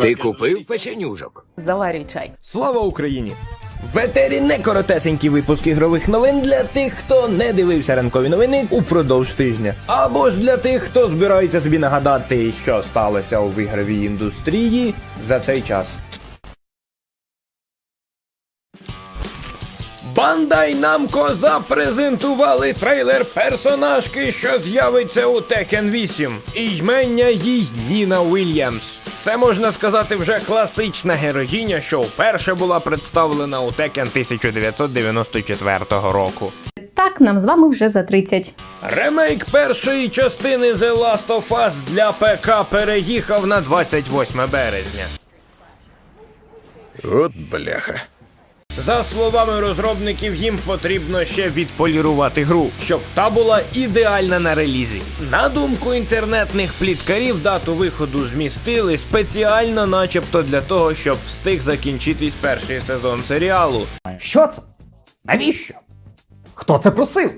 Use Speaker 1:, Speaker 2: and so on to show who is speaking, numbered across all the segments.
Speaker 1: Ти купив печенюжок?
Speaker 2: Заварюй чай.
Speaker 3: Слава Україні! В етері не коротесенький випуск ігрових новин для тих, хто не дивився ранкові новини упродовж тижня. Або ж для тих, хто збирається собі нагадати, що сталося у ігровій індустрії за цей час. Бандай Намко запрезентували трейлер персонажки, що з'явиться у Tekken 8. І ймення їй Ніна Уільямс. Це можна сказати вже класична героїня, що вперше була представлена у Tekken 1994 року.
Speaker 4: Так, нам з вами вже за 30.
Speaker 3: Ремейк першої частини The Last of Us для ПК переїхав на 28 березня.
Speaker 1: От бляха.
Speaker 3: За словами розробників, їм потрібно ще відполірувати гру, щоб та була ідеальна на релізі. На думку інтернетних пліткарів, дату виходу змістили спеціально, начебто для того, щоб встиг закінчитись перший сезон серіалу.
Speaker 5: Що це? Навіщо? Хто це просив?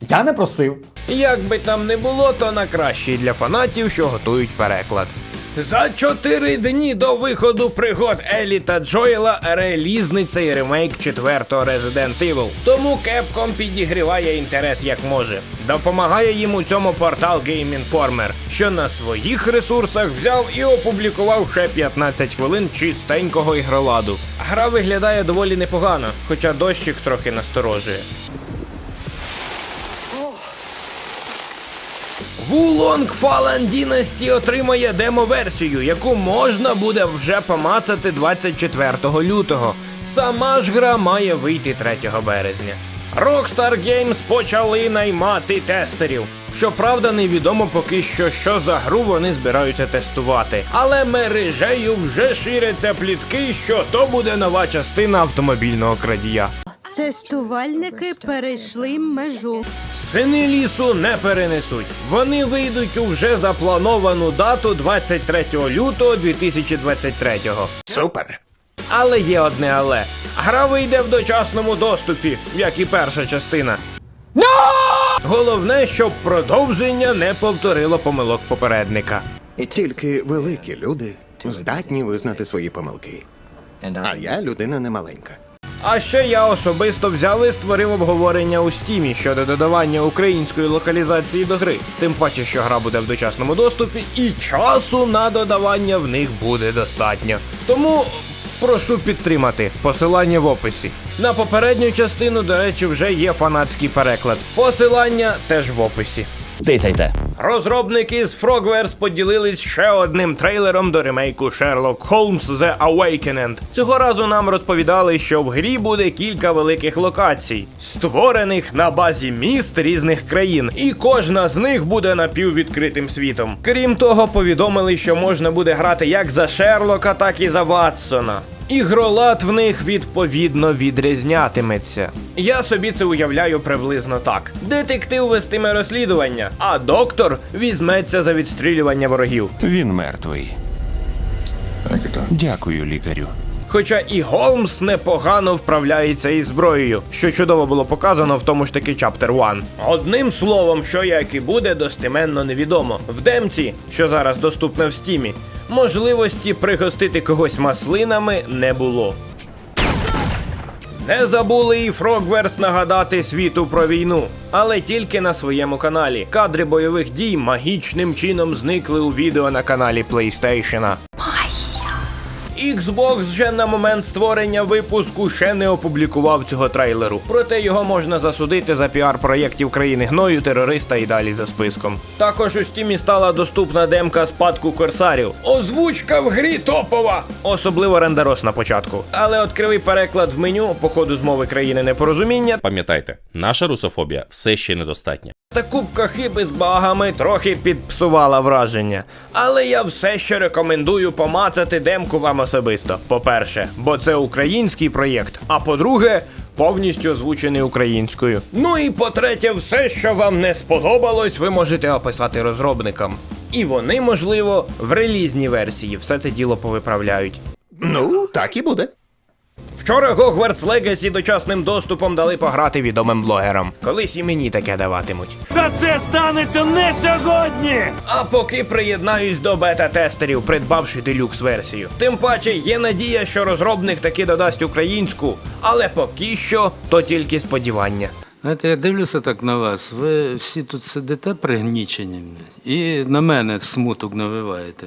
Speaker 5: Я не просив.
Speaker 3: Як би там не було, то на кращий для фанатів, що готують переклад. За чотири дні до виходу пригод Елі та Джоела релізний цей ремейк четвертого Resident Evil. Тому Capcom підігріває інтерес як може. Допомагає їм у цьому портал Game Informer, що на своїх ресурсах взяв і опублікував ще 15 хвилин чистенького ігроладу. Гра виглядає доволі непогано, хоча дощик трохи насторожує. Wulong Fallen Dynasty отримає демо-версію, яку можна буде вже помацати 24 лютого. Сама ж гра має вийти 3 березня. Rockstar Games почали наймати тестерів. Щоправда, невідомо поки що, що за гру вони збираються тестувати. Але мережею вже ширяться плітки, що то буде нова частина автомобільного крадія.
Speaker 6: Тестувальники перейшли межу.
Speaker 3: Сини лісу не перенесуть. Вони вийдуть у вже заплановану дату 23 лютого 2023-го.
Speaker 1: Супер.
Speaker 3: Але є одне але. Гра вийде в дочасному доступі, як і перша частина. Головне, щоб продовження не повторило помилок попередника.
Speaker 7: Тільки великі люди здатні визнати свої помилки. А я людина немаленька.
Speaker 3: А ще я особисто взяв і створив обговорення у стімі щодо додавання української локалізації до гри. Тим паче, що гра буде в дочасному доступі, і часу на додавання в них буде достатньо. Тому прошу підтримати посилання в описі. На попередню частину, до речі, вже є фанатський переклад. Посилання теж в описі.
Speaker 8: Тицяйте.
Speaker 3: Розробники з Frogwares поділились ще одним трейлером до ремейку Sherlock Holmes The Awakened. Цього разу нам розповідали, що в грі буде кілька великих локацій, створених на базі міст різних країн, і кожна з них буде напіввідкритим світом. Крім того, повідомили, що можна буде грати як за Шерлока, так і за Ватсона. Ігролад в них відповідно відрізнятиметься. Я собі це уявляю приблизно так: детектив вестиме розслідування, а доктор візьметься за відстрілювання ворогів.
Speaker 9: Він мертвий. Дякую, лікарю.
Speaker 3: Хоча і Голмс непогано вправляється із зброєю, що чудово було показано в тому ж таки Chapter 1. Одним словом, що як і буде, достеменно невідомо. В демці, що зараз доступна в стімі, можливості пригостити когось маслинами не було. Не забули і Фрогверс нагадати світу про війну, але тільки на своєму каналі. Кадри бойових дій магічним чином зникли у відео на каналі PlayStation. Xbox вже на момент створення випуску ще не опублікував цього трейлеру. Проте його можна засудити за піар проєктів країни гною, терориста і далі за списком. Також у стімі стала доступна демка спадку корсарів. Озвучка в грі топова! Особливо рендерос на початку. Але от кривий переклад в меню, по ходу змови країни непорозуміння
Speaker 8: Пам'ятайте, наша русофобія все ще недостатня.
Speaker 3: та кубка хиби з багами трохи підпсувала враження. Але я все ще рекомендую помацати демку вам особисто. По-перше, бо це український проєкт. А по-друге, повністю озвучений українською. Ну і по-третє, все, що вам не сподобалось, ви можете описати розробникам. І вони, можливо, в релізній версії все це діло повиправляють.
Speaker 7: Ну, так і буде.
Speaker 3: Вчора Hogwarts Legacy дочасним доступом дали пограти відомим блогерам. Колись і мені таке даватимуть.
Speaker 2: Та це станеться не сьогодні!
Speaker 3: А поки приєднаюсь до бета-тестерів, придбавши делюкс версію. Тим паче є надія, що розробник таки додасть українську, але поки що то тільки сподівання.
Speaker 9: Знаєте, я дивлюся так на вас. Ви всі тут сидите пригнічені і на мене смуток навиваєте.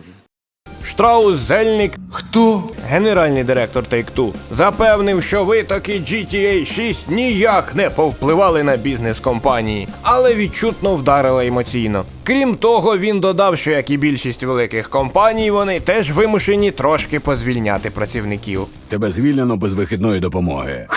Speaker 3: Штраус Зельник, хто генеральний директор Take-Two, запевнив, що витоки GTA 6 ніяк не повпливали на бізнес компанії, але відчутно вдарили емоційно. Крім того, він додав, що як і більшість великих компаній, вони теж вимушені трошки позвільняти працівників.
Speaker 10: Тебе звільнено без вихідної допомоги.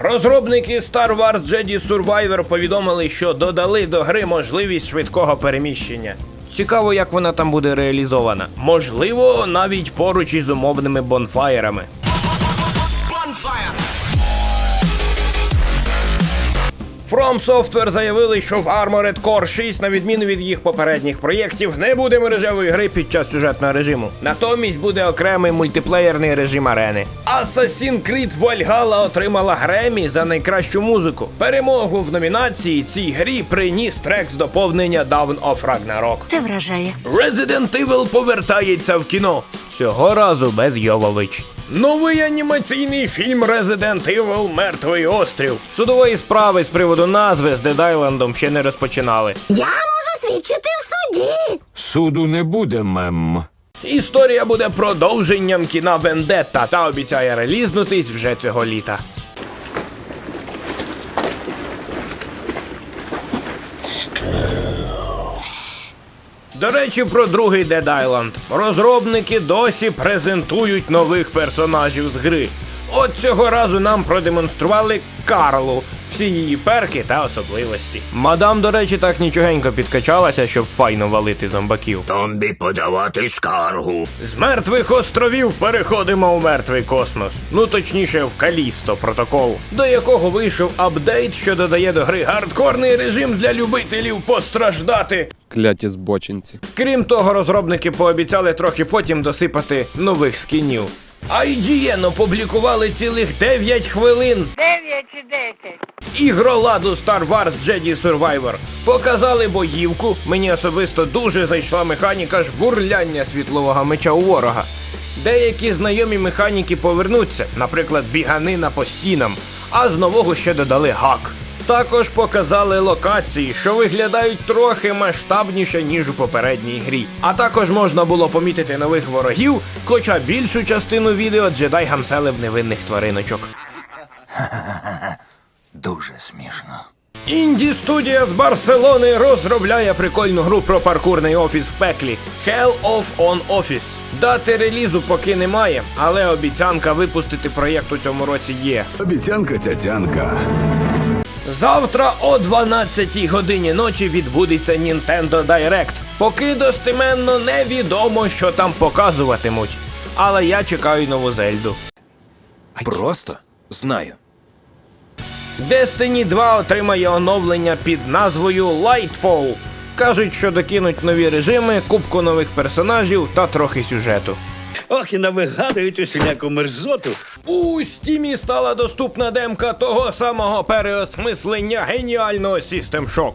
Speaker 3: Розробники Star Wars Jedi Survivor повідомили, що додали до гри можливість швидкого переміщення. Цікаво, як вона там буде реалізована. Можливо, навіть поруч із умовними бонфаєрами. From Software заявили, що в Armored Core 6, на відміну від їх попередніх проєктів, не буде мережевої гри під час сюжетного режиму. Натомість буде окремий мультиплеєрний режим арени. Assassin's Creed Valhalla отримала Гремі за найкращу музику. Перемогу в номінації цій грі приніс трек з доповнення Dawn of Ragnarok.
Speaker 6: Це вражає.
Speaker 3: Resident Evil повертається в кіно. Цього разу без Йовович. Новий анімаційний фільм Resident Evil Мертвий острів. Судової справи з приводу назви з Dead Island ще не розпочинали.
Speaker 6: Я можу свідчити в суді.
Speaker 10: Суду не буде, мем.
Speaker 3: Історія буде продовженням кіна Вендетта та обіцяє релізнутись вже цього літа. До речі, про другий Dead Island. Розробники досі презентують нових персонажів з гри. От цього разу нам продемонстрували Карлу, всі її перки та особливості. Мадам, до речі, так нічогенько підкачалася, щоб файно валити зомбаків.
Speaker 10: Тобі подавати скаргу.
Speaker 3: З мертвих островів переходимо у мертвий космос. Ну точніше, в Калісто протокол, до якого вийшов апдейт, що додає до гри гардкорний режим для любителів постраждати.
Speaker 11: Кляті збочинці.
Speaker 3: Крім того, розробники пообіцяли трохи потім досипати нових скінів. IGN опублікували цілих 9 хвилин
Speaker 6: 9 чи 10.
Speaker 3: ігроладу Star Wars Jedi Survivor. Показали боївку. Мені особисто дуже зайшла механіка жбурляння світлового меча у ворога. Деякі знайомі механіки повернуться, наприклад, біганина по стінам, а з нового ще додали гак. Також показали локації, що виглядають трохи масштабніше, ніж у попередній грі. А також можна було помітити нових ворогів, хоча більшу частину відео джедай гамселив невинних твариночок.
Speaker 10: Дуже смішно.
Speaker 3: Інді студія з Барселони розробляє прикольну гру про паркурний офіс в пеклі Hell of On Office. Дати релізу поки немає, але обіцянка випустити проєкт у цьому році є.
Speaker 10: Обіцянка цяцянка.
Speaker 3: Завтра о 12 годині ночі відбудеться Nintendo Direct. Поки достеменно невідомо, що там показуватимуть. Але я чекаю нову Зельду.
Speaker 1: Просто знаю.
Speaker 3: Destiny 2 отримає оновлення під назвою Lightfall. Кажуть, що докинуть нові режими, кубку нових персонажів та трохи сюжету.
Speaker 2: Ох, і навигадують усіляку мерзоту.
Speaker 3: У стімі стала доступна демка того самого переосмислення геніального System Shock.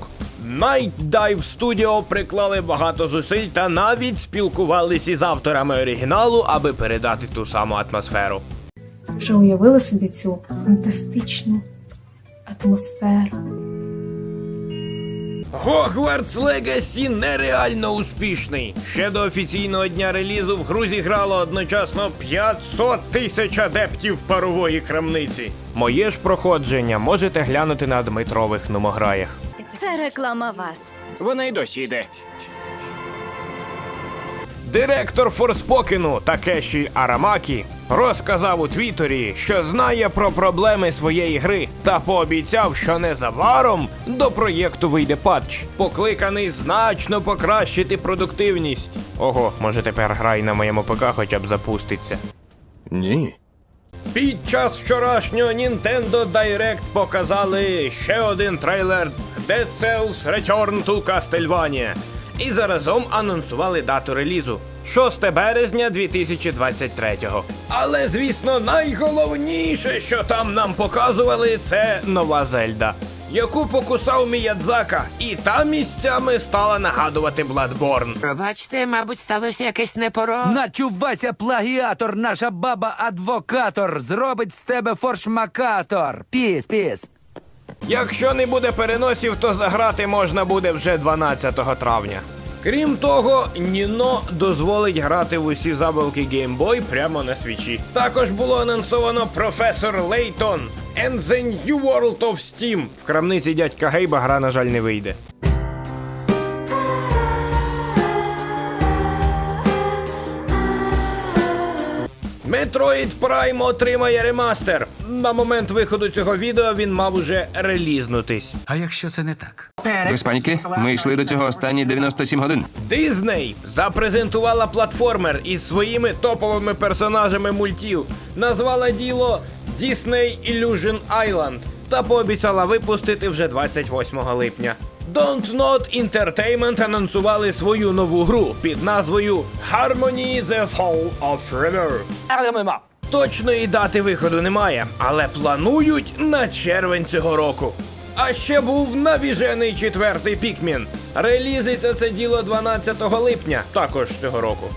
Speaker 3: Night Dive Studio приклали багато зусиль та навіть спілкувались із авторами оригіналу, аби передати ту саму атмосферу.
Speaker 4: Вже уявила собі цю фантастичну атмосферу.
Speaker 3: Hogwarts Legacy нереально успішний. Ще до офіційного дня релізу в гру зіграло одночасно 500 тисяч адептів парової крамниці. Моє ж проходження можете глянути на Дмитрових номограях.
Speaker 6: Це реклама вас.
Speaker 2: Вона й досі йде.
Speaker 3: Директор Форспокену Такеші Арамакі розказав у Твіттері, що знає про проблеми своєї гри та пообіцяв, що незабаром до проєкту вийде патч, покликаний значно покращити продуктивність. Ого, може тепер гра й на моєму ПК хоча б запуститься.
Speaker 7: Ні.
Speaker 3: Під час вчорашнього Nintendo Direct показали ще один трейлер Dead Cells Return to Castlevania. І заразом анонсували дату релізу 6 березня 2023-го. Але звісно, найголовніше, що там нам показували, це нова Зельда. Яку покусав Міядзака, і та місцями стала нагадувати Bloodborne.
Speaker 11: Пробачте, мабуть, сталося якесь непоро.
Speaker 12: Начувайся, плагіатор, наша баба адвокатор. Зробить з тебе форшмакатор. Піс, піс.
Speaker 3: Якщо не буде переносів, то заграти можна буде вже 12 травня. Крім того, Ніно дозволить грати в усі забавки Game Boy прямо на свічі. Також було анонсовано професор Лейтон and the New World of Steam. В крамниці дядька Гейба гра, на жаль, не вийде. Metroid Prime отримає ремастер. На момент виходу цього відео він мав уже релізнутись.
Speaker 12: А якщо це не так?
Speaker 11: Без паніки, ми йшли до цього останні 97 годин.
Speaker 3: Дизней запрезентувала платформер із своїми топовими персонажами мультів, назвала діло Disney Illusion Island та пообіцяла випустити вже 28 липня. Don't Not Entertainment анонсували свою нову гру під назвою Harmony The Fall of River. Точної дати виходу немає, але планують на червень цього року. А ще був навіжений четвертий пікмін. Релізиться це діло 12 липня, також цього року.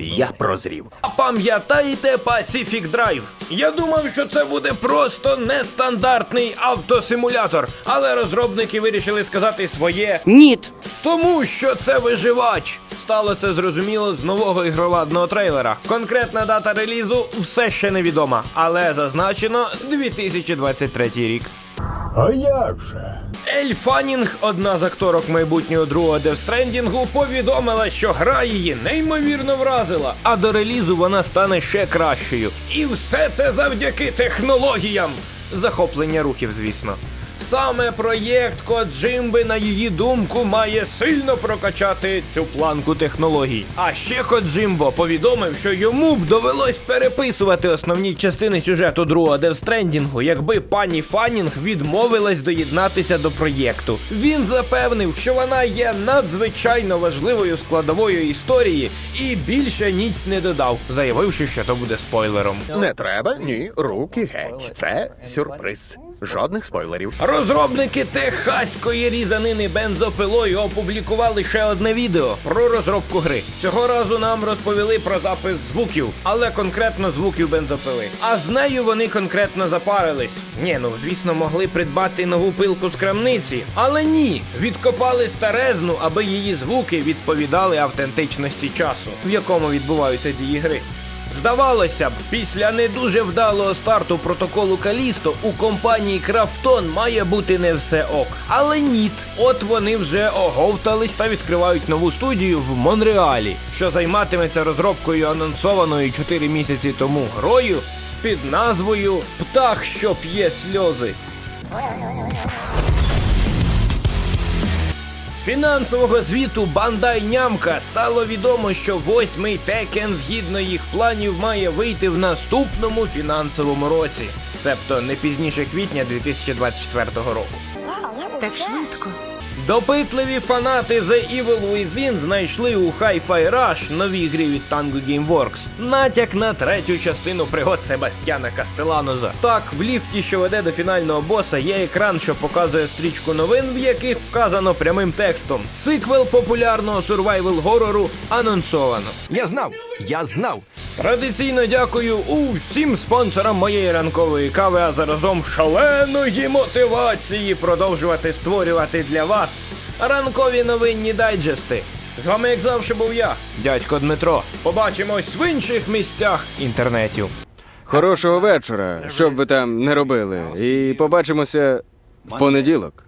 Speaker 7: Я прозрів.
Speaker 3: А пам'ятаєте Pacific Drive? Я думав, що це буде просто нестандартний автосимулятор, але розробники вирішили сказати своє
Speaker 11: Ніт.
Speaker 3: тому що це виживач. Стало це зрозуміло з нового ігроладного трейлера. Конкретна дата релізу все ще невідома, але зазначено 2023 рік.
Speaker 10: А як же?
Speaker 3: Ель Фанінг, одна з акторок майбутнього другого Девстрендінгу, повідомила, що гра її неймовірно вразила, а до релізу вона стане ще кращою. І все це завдяки технологіям. Захоплення рухів, звісно. Саме проєкт Коджимби, на її думку, має сильно прокачати цю планку технологій. А ще Коджимбо повідомив, що йому б довелось переписувати основні частини сюжету другого Девстрендінгу, якби пані Фанінг відмовилась доєднатися до проєкту. Він запевнив, що вона є надзвичайно важливою складовою історії і більше ніць не додав, заявивши, що то буде спойлером.
Speaker 7: Не треба, ні, руки геть. Це сюрприз. Жодних спойлерів.
Speaker 3: Розробники техаської різанини бензопилою опублікували ще одне відео про розробку гри. Цього разу нам розповіли про запис звуків, але конкретно звуків бензопили. А з нею вони конкретно запарились. Ні, ну звісно, могли придбати нову пилку з крамниці, але ні, відкопали старезну, аби її звуки відповідали автентичності часу, в якому відбуваються дії гри. Здавалося б, після не дуже вдалого старту протоколу Калісто у компанії Крафтон має бути не все ок. Але ніт. От вони вже оговтались та відкривають нову студію в Монреалі, що займатиметься розробкою анонсованої 4 місяці тому грою під назвою Птах, що п'є сльози. Фінансового звіту Bandai Namco стало відомо, що восьмий Tekken згідно їх планів має вийти в наступному фінансовому році, себто не пізніше квітня 2024 року.
Speaker 6: Так швидко.
Speaker 3: Допитливі фанати The Evil Within знайшли у Hi-Fi Rush новій грі від Tango Gameworks натяк на третю частину пригод Себастьяна Кастеланоза. Так, в ліфті, що веде до фінального боса, є екран, що показує стрічку новин, в яких вказано прямим текстом. Сиквел популярного сурвайвел горору анонсовано.
Speaker 12: Я знав, я знав.
Speaker 3: Традиційно дякую усім спонсорам моєї ранкової кави, а заразом шаленої мотивації продовжувати створювати для вас ранкові новинні дайджести. З вами, як завжди, був я, дядько Дмитро. Побачимось в інших місцях інтернетів.
Speaker 11: Хорошого вечора, що б ви там не робили. І побачимося в понеділок.